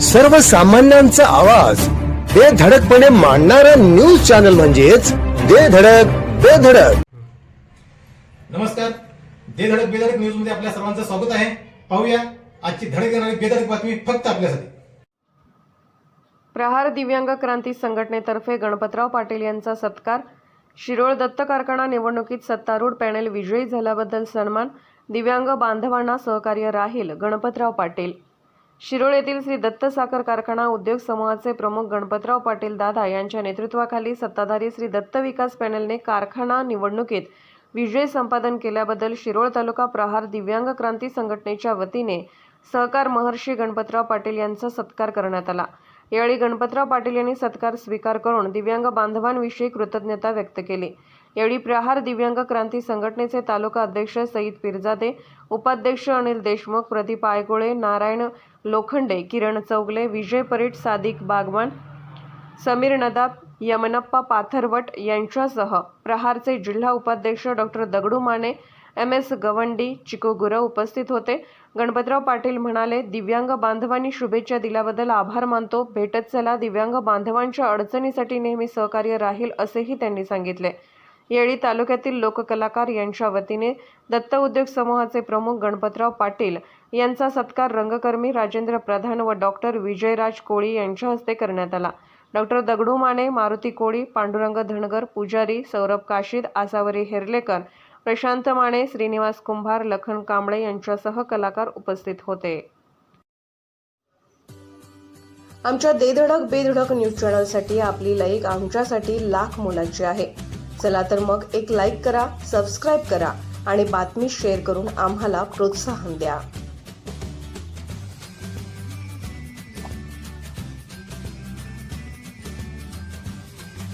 सर्वसामान्यांचा आवाज. बेधडकपणे मांडणारा न्यूज चॅनल म्हणजेच बेधडक बेधडक नमस्कार. दे धडक बेधडक न्यूजमध्ये आपल्या सर्वांचं स्वागत आहे. पाहूया आजची धडक येणारी बेधडक बातमी फक्त आपल्यासाठी. प्रहार दिव्यांग क्रांती संघटनेतर्फे गणपतराव पाटील यांचा सत्कार. शिरोळ दत्त कारखाना निवडणुकीत सत्तारूढ पॅनेल विजयी झाल्याबद्दल सन्मान. दिव्यांग बांधवांना सहकार्य राहील गणपतराव पाटील. शिरोळ येथील श्री दत्त साखर कारखाना उद्योग समूहाचे प्रमुख गणपतराव पाटील दादा यांच्या नेतृत्वाखाली सत्ताधारी श्री दत्त विकास पॅनेलने कारखाना निवडणुकीत विजय संपादन केल्याबद्दल शिरोळ तालुका प्रहार दिव्यांग क्रांती संघटनेच्या वतीने सहकार महर्षी गणपतराव पाटील यांचा सत्कार करण्यात आला. यावेळी गणपतराव पाटील यांनी सत्कार स्वीकार करून दिव्यांग बांधवांविषयी कृतज्ञता व्यक्त केली. यावेळी प्रहार दिव्यांग क्रांती संघटनेचे तालुका अध्यक्ष सईद पिरजादे उपाध्यक्ष अनिल देशमुख प्रदीप आयगोळे नारायण लोखंडे किरण चौगले विजय परीट सादिक बागवान समीर नदाब यमनप्पा पाथरवट यांच्यासह प्रहारचे जिल्हा उपाध्यक्ष doctor Dagdu Mane M S Gawandi चिकोगुरव उपस्थित होते. गणपतराव पाटील म्हणाले दिव्यांग बांधवांनी शुभेच्छा दिल्याबद्दल आभार मानतो. भेटत चला दिव्यांग बांधवांच्या अडचणीसाठी नेहमी सहकार्य राहील असेही त्यांनी सांगितले. येळी तालुक्यातील लोककलाकार यांच्या वतीने दत्त उद्योग समूहाचे प्रमुख गणपतराव पाटील यांचा सत्कार रंगकर्मी राजेंद्र प्रधान व डॉक्टर विजयराज कोळी यांच्या हस्ते करण्यात आला. डॉक्टर दगडू माने मारुती कोळी पांडुरंग धनगर पुजारी सौरभ काशीद आसावरी हेर्लेकर प्रशांत माने श्रीनिवास कुंभार लखन कांबळे यांच्यासह कलाकार उपस्थित होते. आमच्या देधडक बेधडक न्यूज चॅनलसाठी आपली लाईक आमच्यासाठी लाख मोलाची आहे. चला तर मग एक लाईक करा सबस्क्राईब करा आणि बातमी शेअर करून आम्हाला प्रोत्साहन द्या.